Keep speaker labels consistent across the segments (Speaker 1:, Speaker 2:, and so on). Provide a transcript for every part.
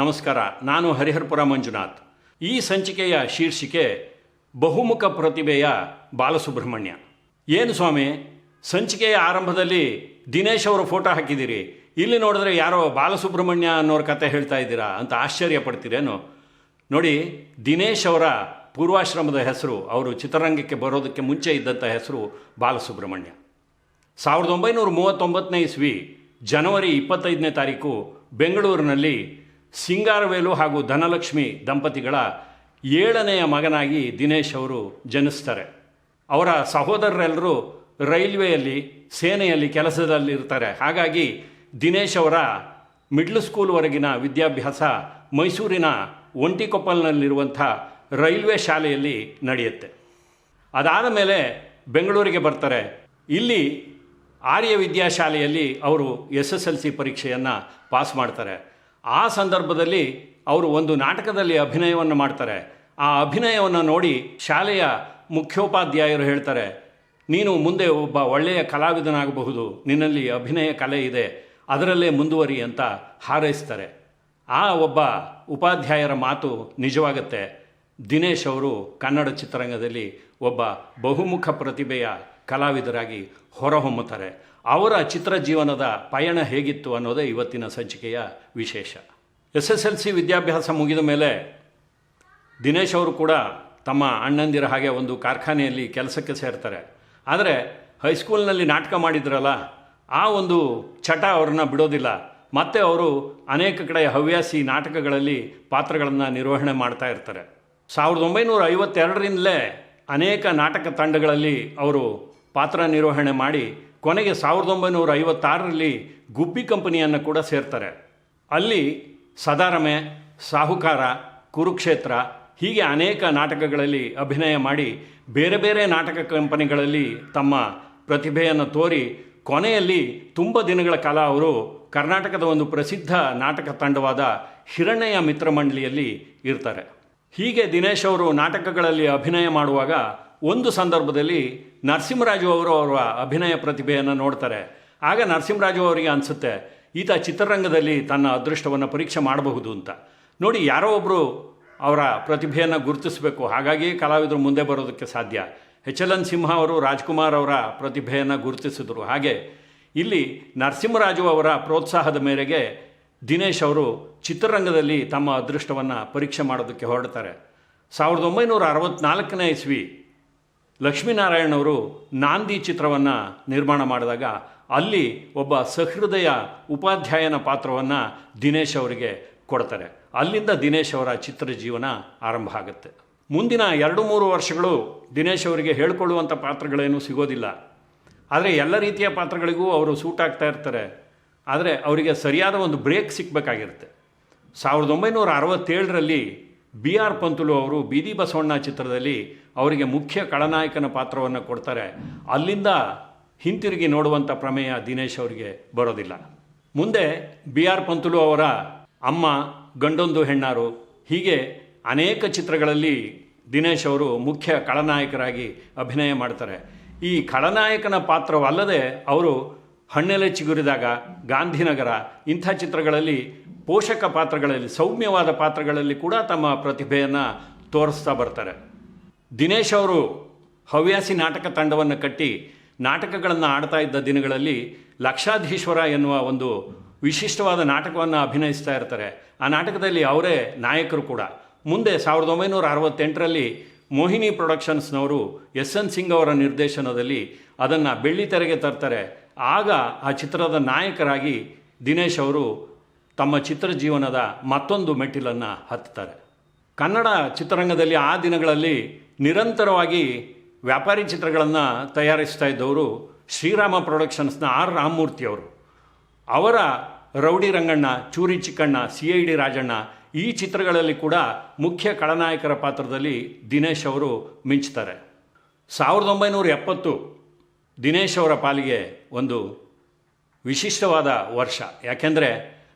Speaker 1: ನಮಸ್ಕಾರ, ನಾನು ಹರಿಹರಪುರ ಮಂಜುನಾಥ್. ಈ ಸಂಚಿಕೆಯ ಶೀರ್ಷಿಕೆ, ಬಹುಮುಖ ಪ್ರತಿಭೆಯ ಬಾಲಸುಬ್ರಹ್ಮಣ್ಯ. ಏನು ಸ್ವಾಮಿ, ಸಂಚಿಕೆಯ ಆರಂಭದಲ್ಲಿ ದಿನೇಶ್ ಅವರ ಫೋಟೋ ಹಾಕಿದ್ದೀರಿ. ಇಲ್ಲಿ ನೋಡಿದ್ರೆ ಯಾರೋ ಬಾಲಸುಬ್ರಹ್ಮಣ್ಯ ಅನ್ನೋರ ಕತೆ ಹೇಳ್ತಾ ಇದ್ದೀರಾ ಅಂತ ಆಶ್ಚರ್ಯ ಪಡ್ತೀರೇನು ನೋಡಿ, ದಿನೇಶ್ ಅವರ ಪೂರ್ವಾಶ್ರಮದ ಹೆಸರು, ಅವರು ಚಿತ್ರರಂಗಕ್ಕೆ ಬರೋದಕ್ಕೆ ಮುಂಚೆ ಇದ್ದಂಥ ಹೆಸರು ಬಾಲಸುಬ್ರಹ್ಮಣ್ಯ. ಸಾವಿರದ ಒಂಬೈನೂರ ಮೂವತ್ತೊಂಬತ್ತನೇ ಇಸ್ವಿ, ಜನವರಿ ಇಪ್ಪತ್ತೈದನೇ ತಾರೀಕು, ಬೆಂಗಳೂರಿನಲ್ಲಿ ಸಿಂಗಾರವೇಲು ಹಾಗೂ ಧನಲಕ್ಷ್ಮಿ ದಂಪತಿಗಳ ಏಳನೆಯ ಮಗನಾಗಿ ದಿನೇಶ್ ಅವರು ಜನಿಸ್ತಾರೆ. ಅವರ ಸಹೋದರರೆಲ್ಲರೂ ರೈಲ್ವೆಯಲ್ಲಿ, ಸೇನೆಯಲ್ಲಿ ಕೆಲಸದಲ್ಲಿರ್ತಾರೆ. ಹಾಗಾಗಿ ದಿನೇಶ್ ಅವರ ಮಿಡ್ಲ್ ಸ್ಕೂಲ್ವರೆಗಿನ ವಿದ್ಯಾಭ್ಯಾಸ ಮೈಸೂರಿನ ಒಂಟಿಕೊಪ್ಪಲ್ನಲ್ಲಿರುವಂಥ ರೈಲ್ವೆ ಶಾಲೆಯಲ್ಲಿ ನಡೆಯುತ್ತೆ. ಅದಾದ ಮೇಲೆ ಬೆಂಗಳೂರಿಗೆ ಬರ್ತಾರೆ. ಇಲ್ಲಿ ಆರ್ಯ ವಿದ್ಯಾಶಾಲೆಯಲ್ಲಿ ಅವರು ಎಸ್ ಎಸ್ ಎಲ್ ಸಿ ಪರೀಕ್ಷೆಯನ್ನು ಪಾಸ್ ಮಾಡ್ತಾರೆ. ಆ ಸಂದರ್ಭದಲ್ಲಿ ಅವರು ಒಂದು ನಾಟಕದಲ್ಲಿ ಅಭಿನಯವನ್ನು ಮಾಡ್ತಾರೆ. ಆ ಅಭಿನಯವನ್ನು ನೋಡಿ ಶಾಲೆಯ ಮುಖ್ಯೋಪಾಧ್ಯಾಯರು ಹೇಳ್ತಾರೆ, ನೀನು ಮುಂದೆ ಒಬ್ಬ ಒಳ್ಳೆಯ ಕಲಾವಿದನಾಗಬಹುದು. ನಿನ್ನಲ್ಲಿ ಅಭಿನಯ ಕಲೆ ಇದೆ. ಅದರಲ್ಲೇ ಮುಂದುವರಿ ಅಂತ ಹಾರೈಸ್ತಾರೆ. ಆ ಒಬ್ಬ ಉಪಾಧ್ಯಾಯರ ಮಾತು ನಿಜವಾಗತ್ತೆ. ದಿನೇಶ್ ಅವರು ಕನ್ನಡ ಚಿತ್ರರಂಗದಲ್ಲಿ ಒಬ್ಬ ಬಹುಮುಖ ಪ್ರತಿಭೆಯ ಕಲಾವಿದರಾಗಿ ಹೊರಹೊಮ್ಮುತ್ತಾರೆ. ಅವರ ಚಿತ್ರ ಜೀವನದ ಪಯಣ ಹೇಗಿತ್ತು ಅನ್ನೋದೇ ಇವತ್ತಿನ ಸಂಚಿಕೆಯ ವಿಶೇಷ. ಎಸ್ ಎಸ್ ಎಲ್ ಸಿ ವಿದ್ಯಾಭ್ಯಾಸ ಮುಗಿದ ಮೇಲೆ ದಿನೇಶ್ ಅವರು ಕೂಡ ತಮ್ಮ ಅಣ್ಣಂದಿರ ಹಾಗೆ ಒಂದು ಕಾರ್ಖಾನೆಯಲ್ಲಿ ಕೆಲಸಕ್ಕೆ ಸೇರ್ತಾರೆ. ಆದರೆ ಹೈಸ್ಕೂಲ್ನಲ್ಲಿ ನಾಟಕ ಮಾಡಿದ್ರಲ್ಲ, ಆ ಒಂದು ಚಟ ಅವ್ರನ್ನ ಬಿಡೋದಿಲ್ಲ. ಮತ್ತೆ ಅವರು ಅನೇಕ ಕಡೆ ಹವ್ಯಾಸಿ ನಾಟಕಗಳಲ್ಲಿ ಪಾತ್ರಗಳನ್ನು ನಿರ್ವಹಣೆ ಮಾಡ್ತಾ ಇರ್ತಾರೆ. ಸಾವಿರದ ಒಂಬೈನೂರ ಐವತ್ತೆರಡರಿಂದಲೇ ಅನೇಕ ನಾಟಕ ತಂಡಗಳಲ್ಲಿ ಅವರು ಪಾತ್ರ ನಿರ್ವಹಣೆ ಮಾಡಿ ಕೊನೆಗೆ ಸಾವಿರದ ಒಂಬೈನೂರ ಐವತ್ತಾರರಲ್ಲಿ ಗುಬ್ಬಿ ಕಂಪನಿಯನ್ನು ಕೂಡ ಸೇರ್ತಾರೆ. ಅಲ್ಲಿ ಸದಾರಮೆ, ಸಾಹುಕಾರ, ಕುರುಕ್ಷೇತ್ರ ಹೀಗೆ ಅನೇಕ ನಾಟಕಗಳಲ್ಲಿ ಅಭಿನಯ ಮಾಡಿ ಬೇರೆ ಬೇರೆ ನಾಟಕ ಕಂಪನಿಗಳಲ್ಲಿ ತಮ್ಮ ಪ್ರತಿಭೆಯನ್ನು ತೋರಿ ಕೊನೆಯಲ್ಲಿ ತುಂಬ ದಿನಗಳ ಕಾಲ ಅವರು ಕರ್ನಾಟಕದ ಒಂದು ಪ್ರಸಿದ್ಧ ನಾಟಕ ತಂಡವಾದ ಹಿರಣ್ಯ ಮಿತ್ರ ಮಂಡಳಿಯಲ್ಲಿ ಇರ್ತಾರೆ. ಹೀಗೆ ದಿನೇಶ್ ಅವರು ನಾಟಕಗಳಲ್ಲಿ ಅಭಿನಯ ಮಾಡುವಾಗ ಒಂದು ಸಂದರ್ಭದಲ್ಲಿ ನರಸಿಂಹರಾಜು ಅವರು ಅವರ ಅಭಿನಯ ಪ್ರತಿಭೆಯನ್ನು ನೋಡ್ತಾರೆ. ಆಗ ನರಸಿಂಹರಾಜು ಅವರಿಗೆ ಅನಿಸುತ್ತೆ, ಈತ ಚಿತ್ರರಂಗದಲ್ಲಿ ತನ್ನ ಅದೃಷ್ಟವನ್ನು ಪರೀಕ್ಷೆ ಮಾಡಬಹುದು ಅಂತ. ನೋಡಿ, ಯಾರೋ ಒಬ್ಬರು ಅವರ ಪ್ರತಿಭೆಯನ್ನು ಗುರುತಿಸಬೇಕು. ಹಾಗಾಗಿ ಕಲಾವಿದರು ಮುಂದೆ ಬರೋದಕ್ಕೆ ಸಾಧ್ಯ. ಎಚ್ ಎಲ್ ಎನ್ ಸಿಂಹ ಅವರು ರಾಜ್ಕುಮಾರ್ ಅವರ ಪ್ರತಿಭೆಯನ್ನು ಗುರುತಿಸಿದರು. ಹಾಗೆ ಇಲ್ಲಿ ನರಸಿಂಹರಾಜು ಅವರ ಪ್ರೋತ್ಸಾಹದ ಮೇರೆಗೆ ದಿನೇಶ್ ಅವರು ಚಿತ್ರರಂಗದಲ್ಲಿ ತಮ್ಮ ಅದೃಷ್ಟವನ್ನು ಪರೀಕ್ಷೆ ಮಾಡೋದಕ್ಕೆ ಹೊರಡ್ತಾರೆ. ಸಾವಿರದ ಒಂಬೈನೂರ ಅರವತ್ತ್ನಾಲ್ಕನೇ ಇಸ್ವಿ ಲಕ್ಷ್ಮೀನಾರಾಯಣವರು ನಾಂದಿ ಚಿತ್ರವನ್ನು ನಿರ್ಮಾಣ ಮಾಡಿದಾಗ ಅಲ್ಲಿ ಒಬ್ಬ ಸಹೃದಯ ಉಪಾಧ್ಯಾಯನ ಪಾತ್ರವನ್ನು ದಿನೇಶ್ ಅವರಿಗೆ ಕೊಡ್ತಾರೆ. ಅಲ್ಲಿಂದ ದಿನೇಶ್ ಅವರ ಚಿತ್ರ ಜೀವನ ಆರಂಭ ಆಗುತ್ತೆ. ಮುಂದಿನ ಎರಡು ಮೂರು ವರ್ಷಗಳು ದಿನೇಶ್ ಅವರಿಗೆ ಹೇಳ್ಕೊಳ್ಳುವಂಥ ಪಾತ್ರಗಳೇನೂ ಸಿಗೋದಿಲ್ಲ. ಆದರೆ ಎಲ್ಲ ರೀತಿಯ ಪಾತ್ರಗಳಿಗೂ ಅವರು ಸೂಟ್ ಆಗ್ತಾ ಇರ್ತಾರೆ. ಆದರೆ ಅವರಿಗೆ ಸರಿಯಾದ ಒಂದು ಬ್ರೇಕ್ ಸಿಕ್ಕಬೇಕಾಗಿರುತ್ತೆ ಸಾವಿರದ ಒಂಬೈನೂರ ಅರವತ್ತೇಳರಲ್ಲಿ ಬಿ ಆರ್ ಪಂತುಲು ಅವರು ಬೀದಿ ಬಸವಣ್ಣ ಚಿತ್ರದಲ್ಲಿ ಅವರಿಗೆ ಮುಖ್ಯ ಖಳನಾಯಕನ ಪಾತ್ರವನ್ನು ಕೊಡ್ತಾರೆ. ಅಲ್ಲಿಂದ ಹಿಂತಿರುಗಿ ನೋಡುವಂಥ ಪ್ರಮೇಯ ದಿನೇಶ್ ಅವರಿಗೆ ಬರೋದಿಲ್ಲ. ಮುಂದೆ ಬಿ ಆರ್ ಪಂತುಲು ಅವರ ಅಮ್ಮ ಗಂಡೊಂದು ಹೆಣ್ಣಾರು. ಹೀಗೆ ಅನೇಕ ಚಿತ್ರಗಳಲ್ಲಿ ದಿನೇಶ್ ಅವರು ಮುಖ್ಯ ಖಳನಾಯಕರಾಗಿ ಅಭಿನಯ ಮಾಡ್ತಾರೆ. ಈ ಖಳನಾಯಕನ ಪಾತ್ರವಲ್ಲದೆ ಅವರು ಹಣ್ಣೆಲೆ ಚಿಗುರಿದಾಗ ಗಾಂಧಿನಗರ ಇಂಥ ಚಿತ್ರಗಳಲ್ಲಿ ಪೋಷಕ ಪಾತ್ರಗಳಲ್ಲಿ, ಸೌಮ್ಯವಾದ ಪಾತ್ರಗಳಲ್ಲಿ ಕೂಡ ತಮ್ಮ ಪ್ರತಿಭೆಯನ್ನು ತೋರಿಸ್ತಾ ಬರ್ತಾರೆ. ದಿನೇಶ್ ಅವರು ಹವ್ಯಾಸಿ ನಾಟಕ ತಂಡವನ್ನು ಕಟ್ಟಿ ನಾಟಕಗಳನ್ನು ಆಡ್ತಾ ಇದ್ದ ದಿನಗಳಲ್ಲಿ ಲಕ್ಷಾಧೀಶ್ವರ ಎನ್ನುವ ಒಂದು ವಿಶಿಷ್ಟವಾದ ನಾಟಕವನ್ನು ಅಭಿನಯಿಸ್ತಾ ಇರ್ತಾರೆ. ಆ ನಾಟಕದಲ್ಲಿ ಅವರೇ ನಾಯಕರು ಕೂಡ. ಮುಂದೆ ಸಾವಿರದ ಒಂಬೈನೂರ ಅರವತ್ತೆಂಟರಲ್ಲಿ ಮೋಹಿನಿ ಪ್ರೊಡಕ್ಷನ್ಸ್ನವರು ಎಸ್ ಎನ್ ಸಿಂಗ್ ಅವರ ನಿರ್ದೇಶನದಲ್ಲಿ ಅದನ್ನು ಬೆಳ್ಳಿ ತೆರೆಗೆ ತರ್ತಾರೆ. ಆಗ ಆ ಚಿತ್ರದ ನಾಯಕರಾಗಿ ದಿನೇಶ್ ಅವರು ತಮ್ಮ ಚಿತ್ರ ಜೀವನದ ಮತ್ತೊಂದು ಮೆಟ್ಟಿಲನ್ನು ಹತ್ತಾರೆ ಕನ್ನಡ ಚಿತ್ರರಂಗದಲ್ಲಿ ಆ ದಿನಗಳಲ್ಲಿ ನಿರಂತರವಾಗಿ ವ್ಯಾಪಾರಿ ಚಿತ್ರಗಳನ್ನು ತಯಾರಿಸ್ತಾ ಇದ್ದವರು ಶ್ರೀರಾಮ ಪ್ರೊಡಕ್ಷನ್ಸ್ನ ಆರ್ ರಾಮಮೂರ್ತಿಯವರು ಅವರ ರೌಡಿ ರಂಗಣ್ಣ, ಚೂರಿ Chikkanna, C I D Rajanna ಈ ಚಿತ್ರಗಳಲ್ಲಿ ಕೂಡ ಮುಖ್ಯ ಖಳನಾಯಕರ ಪಾತ್ರದಲ್ಲಿ ದಿನೇಶ್ ಅವರು ಮಿಂಚ್ತಾರೆ. ಸಾವಿರದ ಒಂಬೈನೂರ ಎಪ್ಪತ್ತು ದಿನೇಶ್ ಅವರ ಪಾಲಿಗೆ ಒಂದು ವಿಶಿಷ್ಟವಾದ ವರ್ಷ. ಯಾಕೆಂದರೆ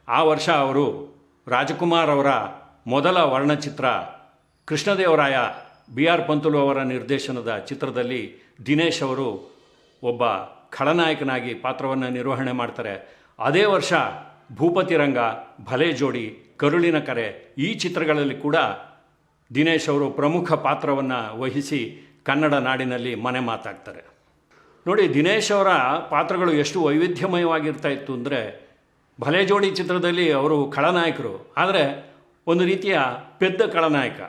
Speaker 1: ಆ ವರ್ಷ ಅವರು ರಾಜಕುಮಾರ್ ಅವರ ಮೊದಲ ವರ್ಣಚಿತ್ರ ಕೃಷ್ಣದೇವರಾಯ ಬಿ ಆರ್ ಪಂತುಲು ಅವರ ನಿರ್ದೇಶನದ ಚಿತ್ರದಲ್ಲಿ ದಿನೇಶ್ ಅವರು ಒಬ್ಬ ಖಳನಾಯಕನಾಗಿ ಪಾತ್ರವನ್ನು ನಿರ್ವಹಣೆ ಮಾಡ್ತಾರೆ. ಅದೇ ವರ್ಷ ಭೂಪತಿ ರಂಗ, ಭಲೆ ಜೋಡಿ, ಕರುಳಿನ ಕರೆ ಈ ಚಿತ್ರಗಳಲ್ಲಿ ಕೂಡ ದಿನೇಶ್ ಅವರು ಪ್ರಮುಖ ಪಾತ್ರವನ್ನು ವಹಿಸಿ ಕನ್ನಡ ನಾಡಿನಲ್ಲಿ ಮನೆ ಮಾತಾಗ್ತಾರೆ ನೋಡಿ, ದಿನೇಶ್ ಅವರ ಪಾತ್ರಗಳು ಎಷ್ಟು ವೈವಿಧ್ಯಮಯವಾಗಿರ್ತಾ ಇತ್ತು ಅಂದರೆ ಭಲೆ ಜೋಡಿ ಚಿತ್ರದಲ್ಲಿ ಅವರು ಖಳನಾಯಕರು. ಆದರೆ ಒಂದು ರೀತಿಯ ಪೆದ್ದ ಖಳನಾಯಕ.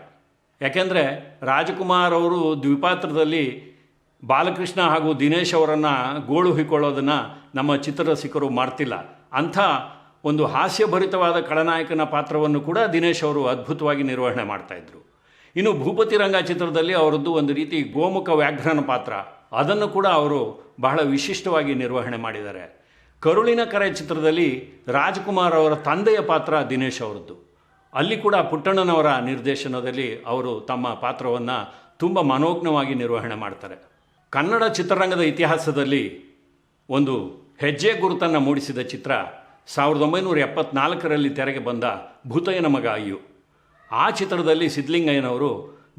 Speaker 1: ಯಾಕೆಂದರೆ ರಾಜಕುಮಾರ್ ಅವರು ದ್ವಿಪಾತ್ರದಲ್ಲಿ ಬಾಲಕೃಷ್ಣ ಹಾಗೂ ದಿನೇಶ್ ಅವರನ್ನು ಗೋಳು ಹಿಕ್ಕೊಳ್ಳೋದನ್ನು ನಮ್ಮ ಚಿತ್ರರಸಿಕರು ಮಾಡ್ತಿಲ್ಲ. ಅಂಥ ಒಂದು ಹಾಸ್ಯಭರಿತವಾದ ಖಳನಾಯಕನ ಪಾತ್ರವನ್ನು ಕೂಡ ದಿನೇಶ್ ಅವರು ಅದ್ಭುತವಾಗಿ ನಿರ್ವಹಣೆ ಮಾಡ್ತಾಯಿದ್ರು ಇನ್ನು ಭೂಪತಿ ರಂಗ ಚಿತ್ರದಲ್ಲಿ ಅವರದ್ದು ಒಂದು ರೀತಿ ಗೋಮುಖ ವ್ಯಾಘ್ರನ ಪಾತ್ರ. ಅದನ್ನು ಕೂಡ ಅವರು ಬಹಳ ವಿಶಿಷ್ಟವಾಗಿ ನಿರ್ವಹಣೆ ಮಾಡಿದ್ದಾರೆ. ಕರುಳಿನ ಕರೆ ಚಿತ್ರದಲ್ಲಿ ರಾಜ್ಕುಮಾರ್ ಅವರ ತಂದೆಯ ಪಾತ್ರ ದಿನೇಶ್ ಅವರದ್ದು. ಅಲ್ಲಿ ಕೂಡ ಪುಟ್ಟಣ್ಣನವರ ನಿರ್ದೇಶನದಲ್ಲಿ ಅವರು ತಮ್ಮ ಪಾತ್ರವನ್ನು ತುಂಬ ಮನೋಜ್ಞವಾಗಿ ನಿರ್ವಹಣೆ ಮಾಡ್ತಾರೆ. ಕನ್ನಡ ಚಿತ್ರರಂಗದ ಇತಿಹಾಸದಲ್ಲಿ ಒಂದು ಹೆಜ್ಜೆ ಗುರುತನ್ನು ಮೂಡಿಸಿದ ಚಿತ್ರ ಸಾವಿರದ ಒಂಬೈನೂರ ಎಪ್ಪತ್ನಾಲ್ಕರಲ್ಲಿ ತೆರೆಗೆ ಬಂದ ಭೂತಯ್ಯನ ಮಗ ಅಯ್ಯು. ಆ ಚಿತ್ರದಲ್ಲಿ ಸಿದ್ಲಿಂಗಯ್ಯನವರು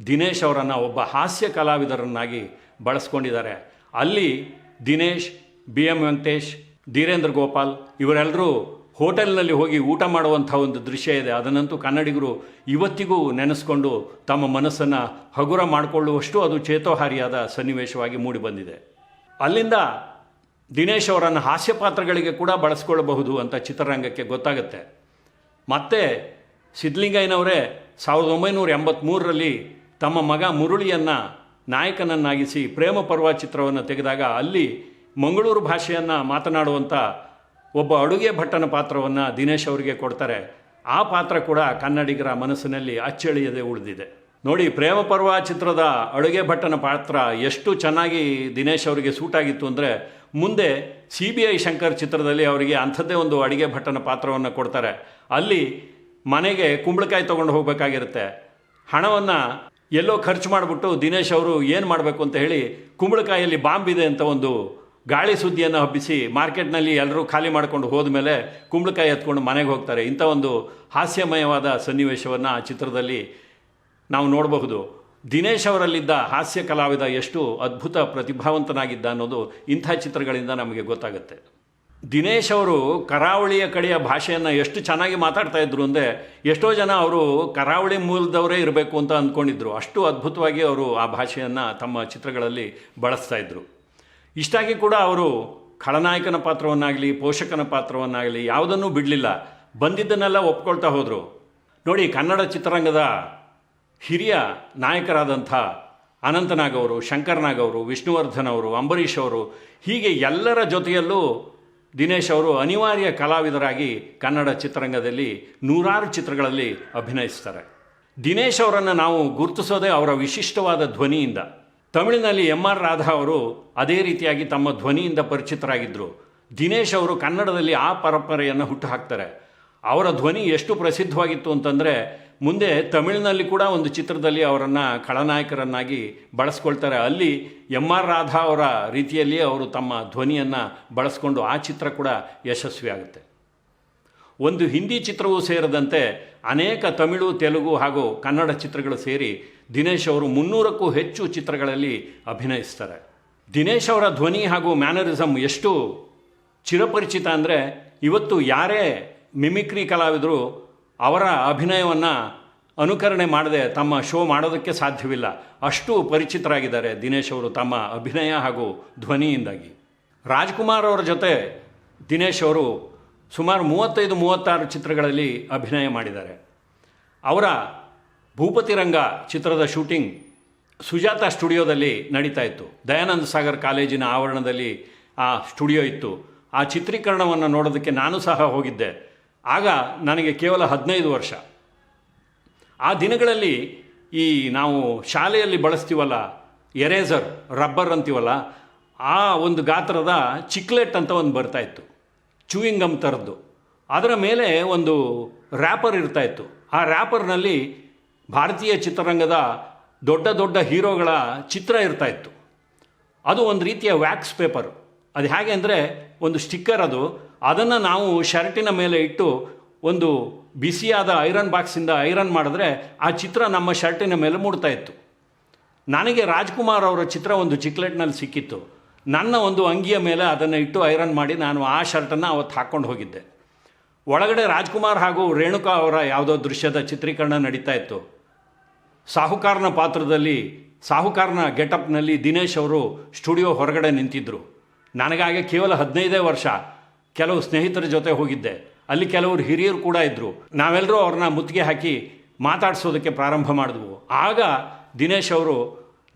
Speaker 1: ದಿನೇಶ್ ಅವರನ್ನು ಒಬ್ಬ ಹಾಸ್ಯ ಕಲಾವಿದರನ್ನಾಗಿ ಬಳಸ್ಕೊಂಡಿದ್ದಾರೆ. ಅಲ್ಲಿ ದಿನೇಶ್, ಬಿ ಎಂ ವೆಂಕಟೇಶ್ ಧೀರೇಂದ್ರ ಗೋಪಾಲ್, ಇವರೆಲ್ಲರೂ ಹೋಟೆಲ್ನಲ್ಲಿ ಹೋಗಿ ಊಟ ಮಾಡುವಂಥ ಒಂದು ದೃಶ್ಯ ಇದೆ. ಅದನ್ನಂತೂ ಕನ್ನಡಿಗರು ಇವತ್ತಿಗೂ ನೆನೆಸ್ಕೊಂಡು ತಮ್ಮ ಮನಸ್ಸನ್ನು ಹಗುರ ಮಾಡಿಕೊಳ್ಳುವಷ್ಟು ಅದು ಚೇತೋಹಾರಿಯಾದ ಸನ್ನಿವೇಶವಾಗಿ ಮೂಡಿಬಂದಿದೆ ಅಲ್ಲಿಂದ ದಿನೇಶ್ ಅವರನ್ನು ಹಾಸ್ಯ ಪಾತ್ರಗಳಿಗೆ ಕೂಡ ಬಳಸ್ಕೊಳ್ಳಬಹುದು ಅಂತ ಚಿತ್ರರಂಗಕ್ಕೆ ಗೊತ್ತಾಗುತ್ತೆ. ಮತ್ತೆ ಸಿದ್ಧಲಿಂಗಯ್ಯನವರೇ ಸಾವಿರದ ಒಂಬೈನೂರ ಎಂಬತ್ತ್ಮೂರರಲ್ಲಿ ತಮ್ಮ ಮಗ ಮುರುಳಿಯನ್ನು ನಾಯಕನನ್ನಾಗಿಸಿ ಪ್ರೇಮ ಪರ್ವ ಚಿತ್ರವನ್ನು ತೆಗೆದಾಗ ಅಲ್ಲಿ ಮಂಗಳೂರು ಭಾಷೆಯನ್ನು ಮಾತನಾಡುವಂಥ ಒಬ್ಬ ಅಡುಗೆ ಭಟ್ಟನ ಪಾತ್ರವನ್ನು ದಿನೇಶ್ ಅವರಿಗೆ ಕೊಡ್ತಾರೆ. ಆ ಪಾತ್ರ ಕೂಡ ಕನ್ನಡಿಗರ ಮನಸ್ಸಿನಲ್ಲಿ ಅಚ್ಚಳಿಯದೆ ಉಳಿದಿದೆ. ನೋಡಿ, ಪ್ರೇಮ ಪರ್ವ ಚಿತ್ರದ ಅಡುಗೆ ಭಟ್ಟನ ಪಾತ್ರ ಎಷ್ಟು ಚೆನ್ನಾಗಿ ದಿನೇಶ್ ಅವರಿಗೆ ಸೂಟ್ ಆಗಿತ್ತು ಅಂದರೆ, ಮುಂದೆ ಸಿ ಬಿ ಐ ಶಂಕರ್ ಚಿತ್ರದಲ್ಲಿ ಅವರಿಗೆ ಅಂಥದ್ದೇ ಒಂದು ಅಡುಗೆ ಭಟ್ಟನ ಪಾತ್ರವನ್ನು ಕೊಡ್ತಾರೆ. ಅಲ್ಲಿ ಮನೆಗೆ ಕುಂಬಳಕಾಯಿ ತೊಗೊಂಡು ಹೋಗಬೇಕಾಗಿರುತ್ತೆ. ಹಣವನ್ನು ಎಲ್ಲೋ ಖರ್ಚು ಮಾಡಿಬಿಟ್ಟು ದಿನೇಶ್ ಅವರು ಏನು ಮಾಡಬೇಕು ಅಂತ ಹೇಳಿ ಕುಂಬಳಕಾಯಲ್ಲಿ ಬಾಂಬ್ ಇದೆ ಅಂತ ಒಂದು ಗಾಳಿ ಸುದ್ದಿಯನ್ನು ಹಬ್ಬಿಸಿ ಮಾರ್ಕೆಟ್ನಲ್ಲಿ ಎಲ್ಲರೂ ಖಾಲಿ ಮಾಡಿಕೊಂಡು ಹೋದ ಮೇಲೆ ಕುಂಬಳಕಾಯಿ ಎತ್ಕೊಂಡು ಮನೆಗೆ ಹೋಗ್ತಾರೆ. ಇಂಥ ಒಂದು ಹಾಸ್ಯಮಯವಾದ ಸನ್ನಿವೇಶವನ್ನು ಆ ಚಿತ್ರದಲ್ಲಿ ನಾವು ನೋಡಬಹುದು. ದಿನೇಶ್ ಅವರಲ್ಲಿದ್ದ ಹಾಸ್ಯ ಕಲಾವಿದ ಎಷ್ಟು ಅದ್ಭುತ ಪ್ರತಿಭಾವಂತನಾಗಿದ್ದ ಅನ್ನೋದು ಇಂಥ ಚಿತ್ರಗಳಿಂದ ನಮಗೆ ಗೊತ್ತಾಗುತ್ತೆ. ದಿನೇಶ್ ಅವರು ಕರಾವಳಿಯ ಕಡೆಯ ಭಾಷೆಯನ್ನು ಎಷ್ಟು ಚೆನ್ನಾಗಿ ಮಾತಾಡ್ತಾ ಇದ್ರು ಅಂದರೆ ಎಷ್ಟೋ ಜನ ಅವರು ಕರಾವಳಿ ಮೂಲದವರೇ ಇರಬೇಕು ಅಂತ ಅಂದ್ಕೊಂಡಿದ್ರು. ಅಷ್ಟು ಅದ್ಭುತವಾಗಿ ಅವರು ಆ ಭಾಷೆಯನ್ನು ತಮ್ಮ ಚಿತ್ರಗಳಲ್ಲಿ ಬಳಸ್ತಾ ಇದ್ರು. ಇಷ್ಟಾಗಿ ಕೂಡ ಅವರು ಖಳನಾಯಕನ ಪಾತ್ರವನ್ನಾಗಲಿ, ಪೋಷಕನ ಪಾತ್ರವನ್ನಾಗಲಿ ಯಾವುದನ್ನೂ ಬಿಡಲಿಲ್ಲ. ಬಂದಿದ್ದನ್ನೆಲ್ಲ ಒಪ್ಕೊಳ್ತಾ ಹೋದರು. ನೋಡಿ, ಕನ್ನಡ ಚಿತ್ರರಂಗದ ಹಿರಿಯ ನಾಯಕರಾದಂಥ ಅನಂತನಾಗ್ ಅವರು ಶಂಕರ್ನಾಗ್ ಅವರು ವಿಷ್ಣುವರ್ಧನ್ ಅವರು ಅಂಬರೀಷ್ ಅವರು, ಹೀಗೆ ಎಲ್ಲರ ಜೊತೆಯಲ್ಲೂ ದಿನೇಶ್ ಅವರು ಅನಿವಾರ್ಯ ಕಲಾವಿದರಾಗಿ ಕನ್ನಡ ಚಿತ್ರರಂಗದಲ್ಲಿ ನೂರಾರು ಚಿತ್ರಗಳಲ್ಲಿ ಅಭಿನಯಿಸ್ತಾರೆ. ದಿನೇಶ್ ಅವರನ್ನು ನಾವು ಗುರುತಿಸೋದೇ ಅವರ ವಿಶಿಷ್ಟವಾದ ಧ್ವನಿಯಿಂದ. ತಮಿಳಿನಲ್ಲಿ ಎಂ ಆರ್ ರಾಧಾ ಅವರು ಅದೇ ರೀತಿಯಾಗಿ ತಮ್ಮ ಧ್ವನಿಯಿಂದ ಪರಿಚಿತರಾಗಿದ್ದರು ದಿನೇಶ್ ಅವರು ಕನ್ನಡದಲ್ಲಿ ಆ ಪರಂಪರೆಯನ್ನು ಹುಟ್ಟು ಹಾಕ್ತಾರೆ ಅವರ ಧ್ವನಿ ಎಷ್ಟು ಪ್ರಸಿದ್ಧವಾಗಿತ್ತು ಅಂತಂದರೆ, ಮುಂದೆ ತಮಿಳಿನಲ್ಲಿ ಕೂಡ ಒಂದು ಚಿತ್ರದಲ್ಲಿ ಅವರನ್ನು ಖಳನಾಯಕರನ್ನಾಗಿ ಬಳಸ್ಕೊಳ್ತಾರೆ. ಅಲ್ಲಿ ಎಂ ಆರ್ ರಾಧಾ ಅವರ ರೀತಿಯಲ್ಲಿ ಅವರು ತಮ್ಮ ಧ್ವನಿಯನ್ನು ಬಳಸ್ಕೊಂಡು ಆ ಚಿತ್ರ ಕೂಡ ಯಶಸ್ವಿಯಾಗುತ್ತೆ. ಒಂದು ಹಿಂದಿ ಚಿತ್ರವೂ ಸೇರಿದಂತೆ ಅನೇಕ ತಮಿಳು, ತೆಲುಗು ಹಾಗೂ ಕನ್ನಡ ಚಿತ್ರಗಳು ಸೇರಿ ದಿನೇಶ್ ಅವರು ಮುನ್ನೂರಕ್ಕೂ ಹೆಚ್ಚು ಚಿತ್ರಗಳಲ್ಲಿ ಅಭಿನಯಿಸ್ತಾರೆ. ದಿನೇಶ್ ಅವರ ಧ್ವನಿ ಹಾಗೂ ಮ್ಯಾನರಿಸಮ್ ಎಷ್ಟು ಚಿರಪರಿಚಿತ ಅಂದರೆ ಇವತ್ತು ಯಾರೇ ಮಿಮಿಕ್ರಿ ಕಲಾವಿದರು ಅವರ ಅಭಿನಯವನ್ನು ಅನುಕರಣೆ ಮಾಡದೆ ತಮ್ಮ ಶೋ ಮಾಡೋದಕ್ಕೆ ಸಾಧ್ಯವಿಲ್ಲ. ಅಷ್ಟು ಪರಿಚಿತರಾಗಿದ್ದಾರೆ ದಿನೇಶ್ ಅವರು ತಮ್ಮ ಅಭಿನಯ ಹಾಗೂ ಧ್ವನಿಯಿಂದಾಗಿ. ರಾಜ್ಕುಮಾರ್ ಅವರ ಜೊತೆ ದಿನೇಶ್ ಅವರು ಸುಮಾರು ಮೂವತ್ತೈದು, ಮೂವತ್ತಾರು ಚಿತ್ರಗಳಲ್ಲಿ ಅಭಿನಯ ಮಾಡಿದ್ದಾರೆ. ಅವರ ಭೂಪತಿ ರಂಗ ಚಿತ್ರದ ಶೂಟಿಂಗ್ ಸುಜಾತ ಸ್ಟುಡಿಯೋದಲ್ಲಿ ನಡೀತಾ ಇತ್ತು. ದಯಾನಂದ ಸಾಗರ್ ಕಾಲೇಜಿನ ಆವರಣದಲ್ಲಿ ಆ ಸ್ಟುಡಿಯೋ ಇತ್ತು. ಆ ಚಿತ್ರೀಕರಣವನ್ನು ನೋಡೋದಕ್ಕೆ ನಾನು ಸಹ ಹೋಗಿದ್ದೆ. ಆಗ ನನಗೆ ಕೇವಲ ಹದಿನೈದು ವರ್ಷ. ಆ ದಿನಗಳಲ್ಲಿ ಈ ನಾವು ಶಾಲೆಯಲ್ಲಿ ಬಳಸ್ತೀವಲ್ಲ, ಎರೇಸರ್, ರಬ್ಬರ್ ಅಂತೀವಲ್ಲ, ಆ ಒಂದು ಗಾತ್ರದ ಚಿಕ್ಲೆಟ್ ಅಂತ ಒಂದು ಬರ್ತಾ ಇತ್ತು. ಚೂಯಿಂಗ್ ಗಮ್ ಥರದ್ದು ಅದರ ಮೇಲೆ ಒಂದು ರ್ಯಾಪರ್ ಇರ್ತಾ ಇತ್ತು. ಆ ರ್ಯಾಪರ್ನಲ್ಲಿ ಭಾರತೀಯ ಚಿತ್ರರಂಗದ ದೊಡ್ಡ ದೊಡ್ಡ ಹೀರೋಗಳ ಚಿತ್ರ ಇರ್ತಾ ಇತ್ತು. ಅದು ಒಂದು ರೀತಿಯ ವ್ಯಾಕ್ಸ್ ಪೇಪರ್ ಅದು ಹೇಗೆ ಅಂದರೆ ಒಂದು ಸ್ಟಿಕ್ಕರ್ ಅದು. ಅದನ್ನು ನಾವು ಶರ್ಟಿನ ಮೇಲೆ ಇಟ್ಟು ಒಂದು ಬಿಸಿಯಾದ ಐರನ್ ಬಾಕ್ಸಿಂದ ಐರನ್ ಮಾಡಿದ್ರೆ ಆ ಚಿತ್ರ ನಮ್ಮ ಶರ್ಟಿನ ಮೇಲೆ ಮೂಡ್ತಾ ಇತ್ತು. ನನಗೆ ರಾಜ್ಕುಮಾರ್ ಅವರ ಚಿತ್ರ ಒಂದು ಚಿಕ್ಲೆಟ್ನಲ್ಲಿ ಸಿಕ್ಕಿತ್ತು. ನನ್ನ ಒಂದು ಅಂಗಿಯ ಮೇಲೆ ಅದನ್ನು ಇಟ್ಟು ಐರನ್ ಮಾಡಿ ನಾನು ಆ ಶರ್ಟನ್ನು ಅವತ್ತು ಹಾಕ್ಕೊಂಡು ಹೋಗಿದ್ದೆ. ಒಳಗಡೆ ರಾಜ್ಕುಮಾರ್ ಹಾಗೂ ರೇಣುಕಾ ಅವರ ಯಾವುದೋ ದೃಶ್ಯದ ಚಿತ್ರೀಕರಣ ನಡೀತಾ ಇತ್ತು. ಸಾಹುಕಾರನ ಪಾತ್ರದಲ್ಲಿ, ಸಾಹುಕಾರನ ಗೆಟಪ್ನಲ್ಲಿ ದಿನೇಶ್ ಅವರು ಸ್ಟುಡಿಯೋ ಹೊರಗಡೆ ನಿಂತಿದ್ದರು ನನಗಾಗೆ ಕೇವಲ ಹದಿನೈದೇ ವರ್ಷ, ಕೆಲವು ಸ್ನೇಹಿತರ ಜೊತೆ ಹೋಗಿದ್ದೆ. ಅಲ್ಲಿ ಕೆಲವರು ಹಿರಿಯರು ಕೂಡ ಇದ್ದರು ನಾವೆಲ್ಲರೂ ಅವ್ರನ್ನ ಮುತ್ತಿಗೆ ಹಾಕಿ ಮಾತಾಡಿಸೋದಕ್ಕೆ ಪ್ರಾರಂಭ ಮಾಡಿದ್ವು. ಆಗ ದಿನೇಶ್ ಅವರು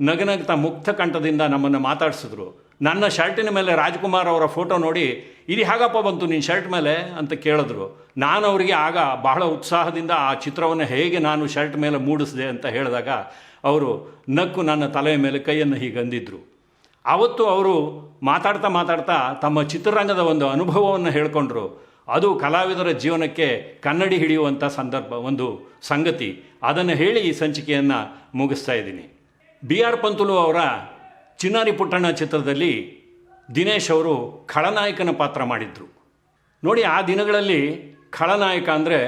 Speaker 1: ನಗನಗ್ತ ಮುಕ್ತ ಕಂಠದಿಂದ ನಮ್ಮನ್ನು ಮಾತಾಡಿಸಿದ್ರು. ನನ್ನ ಶರ್ಟಿನ ಮೇಲೆ ರಾಜ್ಕುಮಾರ್ ಅವರ ಫೋಟೋ ನೋಡಿ ಇದು ಹೇಗಪ್ಪ ಬಂತು ನಿನ್ನ ಶರ್ಟ್ ಮೇಲೆ? ಅಂತ ಕೇಳಿದ್ರು. ನಾನು ಅವರಿಗೆ ಆಗ ಬಹಳ ಉತ್ಸಾಹದಿಂದ ಆ ಚಿತ್ರವನ್ನು ಹೇಗೆ ನಾನು ಶರ್ಟ್ ಮೇಲೆ ಮೂಡಿಸಿದೆ ಅಂತ ಹೇಳಿದಾಗ, ಅವರು ನಕ್ಕು ನನ್ನ ತಲೆಯ ಮೇಲೆ ಕೈಯನ್ನು ಹೀಗೆ ಅಂದಿದ್ರು. ಆವತ್ತು ಅವರು ಮಾತಾಡ್ತಾ ಮಾತಾಡ್ತಾ ತಮ್ಮ ಚಿತ್ರರಂಗದ ಒಂದು ಅನುಭವವನ್ನು ಹೇಳ್ಕೊಂಡ್ರು. ಅದು ಕಲಾವಿದರ ಜೀವನಕ್ಕೆ ಕನ್ನಡಿ ಹಿಡಿಯುವಂಥ ಸಂದರ್ಭ, ಒಂದು ಸಂಗತಿ. ಅದನ್ನು ಹೇಳಿ ಈ ಸಂಚಿಕೆಯನ್ನು ಮುಗಿಸ್ತಾ ಇದ್ದೀನಿ. ಬಿ ಆರ್ ಪಂತುಲು ಅವರ ಚಿನ್ನಾರಿ ಪುಟ್ಟಣ್ಣ ಚಿತ್ರದಲ್ಲಿ ದಿನೇಶ್ ಅವರು ಖಳನಾಯಕನ ಪಾತ್ರ ಮಾಡಿದ್ರು. ನೋಡಿ, ಆ ದಿನಗಳಲ್ಲಿ ಖಳನಾಯಕ ಅಂದರೆ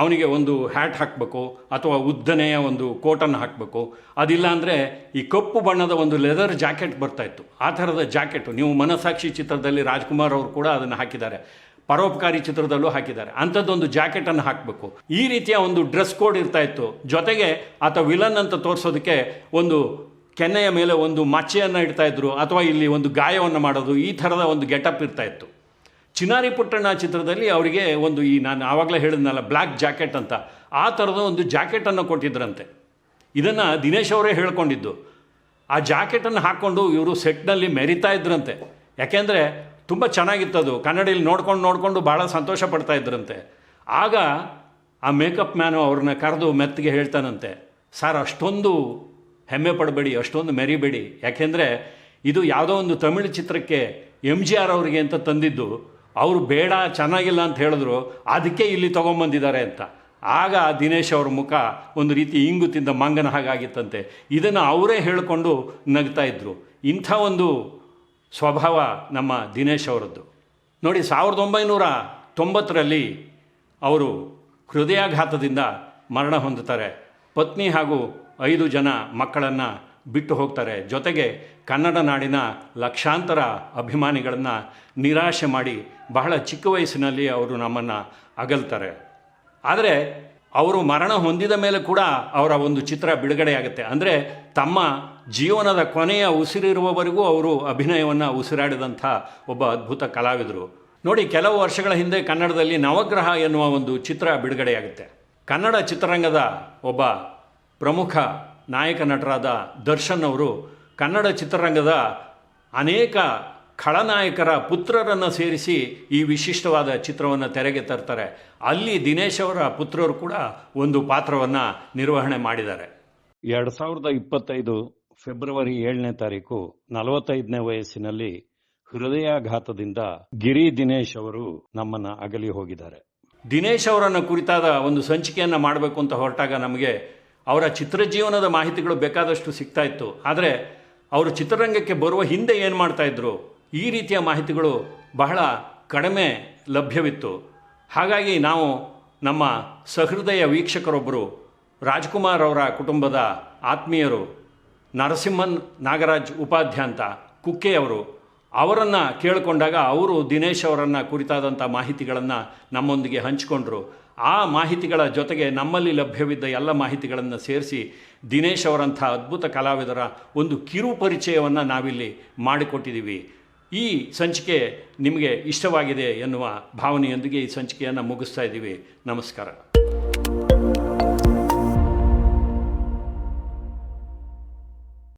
Speaker 1: ಅವನಿಗೆ ಒಂದು ಹ್ಯಾಟ್ ಹಾಕಬೇಕು, ಅಥವಾ ಉದ್ದನೆಯ ಒಂದು ಕೋಟನ್ನು ಹಾಕಬೇಕು. ಅದಿಲ್ಲ ಅಂದರೆ ಈ ಕಪ್ಪು ಬಣ್ಣದ ಒಂದು ಲೆದರ್ ಜಾಕೆಟ್ ಬರ್ತಾ ಇತ್ತು. ಆ ಥರದ ಜಾಕೆಟು ನೀವು ಮನಸಾಕ್ಷಿ ಚಿತ್ರದಲ್ಲಿ ರಾಜ್ಕುಮಾರ್ ಅವರು ಕೂಡ ಅದನ್ನು ಹಾಕಿದ್ದಾರೆ. ಪರೋಪಕಾರಿ ಚಿತ್ರದಲ್ಲೂ ಹಾಕಿದ್ದಾರೆ. ಅಂಥದ್ದೊಂದು ಜಾಕೆಟನ್ನು ಹಾಕಬೇಕು. ಈ ರೀತಿಯ ಒಂದು ಡ್ರೆಸ್ ಕೋಡ್ ಇರ್ತಾ ಇತ್ತು. ಜೊತೆಗೆ ಆತ ವಿಲನ್ ಅಂತ ತೋರಿಸೋದಕ್ಕೆ ಒಂದು ಕೆನ್ನೆಯ ಮೇಲೆ ಒಂದು ಮಚ್ಚೆಯನ್ನು ಇಡ್ತಾ ಇದ್ರು, ಅಥವಾ ಇಲ್ಲಿ ಒಂದು ಗಾಯವನ್ನು ಮಾಡೋದು, ಈ ಥರದ ಒಂದು ಗೆಟಪ್ ಇರ್ತಾ ಇತ್ತು. ಚಿನಾರಿ ಪುಟ್ಟಣ್ಣ ಚಿತ್ರದಲ್ಲಿ ಅವರಿಗೆ ಒಂದು ಈ ನಾನು ಆವಾಗಲೇ ಹೇಳಿದ್ನಲ್ಲ ಬ್ಲ್ಯಾಕ್ ಜಾಕೆಟ್ ಅಂತ. ಆ ಥರದ ಒಂದು ಜಾಕೆಟನ್ನು ಕೊಟ್ಟಿದ್ರಂತೆ. ಇದನ್ನು ದಿನೇಶ್ ಅವರೇ ಹೇಳ್ಕೊಂಡಿದ್ದು. ಆ ಜಾಕೆಟನ್ನು ಹಾಕ್ಕೊಂಡು ಇವರು ಸೆಟ್ನಲ್ಲಿ ಮೆರಿತಾ ಇದ್ರಂತೆ. ಯಾಕೆಂದರೆ ತುಂಬ ಅದು. ಕನ್ನಡಿಯಲ್ಲಿ ನೋಡ್ಕೊಂಡು ನೋಡಿಕೊಂಡು ಭಾಳ ಸಂತೋಷ ಪಡ್ತಾ ಇದ್ರಂತೆ. ಆಗ ಆ ಮೇಕಪ್ ಮ್ಯಾನು ಅವ್ರನ್ನ ಕರೆದು ಮೆತ್ತಿಗೆ ಹೇಳ್ತಾನಂತೆ, ಸರ್, ಅಷ್ಟೊಂದು ಹೆಮ್ಮೆ ಪಡಬೇಡಿ, ಅಷ್ಟೊಂದು ಮೆರಿಬೇಡಿ. ಯಾಕೆಂದರೆ ಇದು ಯಾವುದೋ ಒಂದು ತಮಿಳು ಚಿತ್ರಕ್ಕೆ ಎಂ ಜಿ ಆರ್ ಅವರಿಗೆ ಅಂತ ತಂದಿದ್ದು. ಅವರು ಬೇಡ, ಚೆನ್ನಾಗಿಲ್ಲ ಅಂತ ಹೇಳಿದ್ರು. ಅದಕ್ಕೆ ಇಲ್ಲಿ ತೊಗೊಂಬಂದಿದ್ದಾರೆ ಅಂತ. ಆಗ ದಿನೇಶ್ ಅವ್ರ ಮುಖ ಒಂದು ರೀತಿ ಇಂಗು ತಿಂದ ಮಂಗನ ಹಾಗಾಗಿತ್ತಂತೆ. ಇದನ್ನು ಅವರೇ ಹೇಳಿಕೊಂಡು ನಗ್ತಾ ಇದ್ರು. ಇಂಥ ಒಂದು ಸ್ವಭಾವ ನಮ್ಮ ದಿನೇಶ್ ಅವರದ್ದು. ನೋಡಿ, ಸಾವಿರದ ಒಂಬೈನೂರ ತೊಂಬತ್ತರಲ್ಲಿ ಅವರು ಹೃದಯಾಘಾತದಿಂದ ಮರಣ ಹೊಂದುತ್ತಾರೆ. ಪತ್ನಿ ಹಾಗೂ ಐದು ಜನ ಮಕ್ಕಳನ್ನು ಬಿಟ್ಟು ಹೋಗ್ತಾರೆ. ಜೊತೆಗೆ ಕನ್ನಡ ನಾಡಿನ ಲಕ್ಷಾಂತರ ಅಭಿಮಾನಿಗಳನ್ನು ನಿರಾಶೆ ಮಾಡಿ ಬಹಳ ಚಿಕ್ಕ ವಯಸ್ಸಿನಲ್ಲಿ ಅವರು ನಮ್ಮನ್ನು ಅಗಲ್ತಾರೆ. ಆದರೆ ಅವರು ಮರಣ ಹೊಂದಿದ ಮೇಲೆ ಕೂಡ ಅವರ ಒಂದು ಚಿತ್ರ ಬಿಡುಗಡೆಯಾಗುತ್ತೆ. ಅಂದರೆ ತಮ್ಮ ಜೀವನದ ಕೊನೆಯ ಉಸಿರಿರುವವರೆಗೂ ಅವರು ಅಭಿನಯವನ್ನು ಉಸಿರಾಡಿದಂಥ ಒಬ್ಬ ಅದ್ಭುತ ಕಲಾವಿದರು. ನೋಡಿ, ಕೆಲವು ವರ್ಷಗಳ ಹಿಂದೆ ಕನ್ನಡದಲ್ಲಿ ನವಗ್ರಹ ಎನ್ನುವ ಒಂದು ಚಿತ್ರ ಬಿಡುಗಡೆಯಾಗುತ್ತೆ. ಕನ್ನಡ ಚಿತ್ರರಂಗದ ಒಬ್ಬ ಪ್ರಮುಖ ನಾಯಕ ನಟರಾದ ದರ್ಶನ್ ಅವರು ಕನ್ನಡ ಚಿತ್ರರಂಗದ ಅನೇಕ ಖಳನಾಯಕರ ಪುತ್ರರನ್ನು ಸೇರಿಸಿ ಈ ವಿಶಿಷ್ಟವಾದ ಚಿತ್ರವನ್ನು ತೆರೆಗೆ ತರ್ತಾರೆ. ಅಲ್ಲಿ ದಿನೇಶ್ ಅವರ ಪುತ್ರರು ಕೂಡ ಒಂದು ಪಾತ್ರವನ್ನು ನಿರ್ವಹಣೆ ಮಾಡಿದ್ದಾರೆ. ಎರಡು ಸಾವಿರದ ಇಪ್ಪತ್ತೈದು ಫೆಬ್ರವರಿ ಏಳನೇ ತಾರೀಕು ನಲವತ್ತೈದನೇ ವಯಸ್ಸಿನಲ್ಲಿ ಹೃದಯಾಘಾತದಿಂದ ಗಿರಿ ದಿನೇಶ್ ಅವರು ನಮ್ಮನ್ನ ಅಗಲಿ ಹೋಗಿದ್ದಾರೆ. ದಿನೇಶ್ ಅವರನ್ನು ಕುರಿತಾದ ಒಂದು ಸಂಚಿಕೆಯನ್ನು ಮಾಡಬೇಕು ಅಂತ ಹೊರಟಾಗ ನಮಗೆ ಅವರ ಚಿತ್ರಜೀವನದ ಮಾಹಿತಿಗಳು ಬೇಕಾದಷ್ಟು ಸಿಗ್ತಾ ಇತ್ತು. ಆದರೆ ಅವರು ಚಿತ್ರರಂಗಕ್ಕೆ ಬರುವ ಹಿಂದೆ ಏನು ಮಾಡ್ತಾ ಇದ್ರು? ಈ ರೀತಿಯ ಮಾಹಿತಿಗಳು ಬಹಳ ಕಡಿಮೆ ಲಭ್ಯವಿತ್ತು. ಹಾಗಾಗಿ ನಾವು ನಮ್ಮ ಸಹೃದಯ ವೀಕ್ಷಕರೊಬ್ಬರು ರಾಜ್ಕುಮಾರ್ ಅವರ ಕುಟುಂಬದ ಆತ್ಮೀಯರು ನರಸಿಂಹನ್ ನಾಗರಾಜ್ ಉಪಾಧ್ಯ ಅಂತ ಕುಕ್ಕೆಯವರು ಅವರನ್ನು ಕೇಳಿಕೊಂಡಾಗ ಅವರು ದಿನೇಶ್ ಅವರನ್ನು ಕುರಿತಾದಂಥ ಮಾಹಿತಿಗಳನ್ನು ನಮ್ಮೊಂದಿಗೆ ಹಂಚಿಕೊಂಡ್ರು. ಆ ಮಾಹಿತಿಗಳ ಜೊತೆಗೆ ನಮ್ಮಲ್ಲಿ ಲಭ್ಯವಿದ್ದ ಎಲ್ಲ ಮಾಹಿತಿಗಳನ್ನು ಸೇರಿಸಿ ದಿನೇಶ್ ಅವರಂಥ ಅದ್ಭುತ ಕಲಾವಿದರ ಒಂದು ಕಿರು ಪರಿಚಯವನ್ನು ನಾವಿಲ್ಲಿ ಮಾಡಿಕೊಟ್ಟಿದ್ದೀವಿ ಈ ಸಂಚಿಕೆ ನಿಮಗೆ ಇಷ್ಟವಾಗಿದೆ ಎನ್ನುವ ಭಾವನೆಯೊಂದಿಗೆ ಈ ಸಂಚಿಕೆಯನ್ನು ಮುಗಿಸ್ತಾ ಇದ್ದೀವಿ ನಮಸ್ಕಾರ.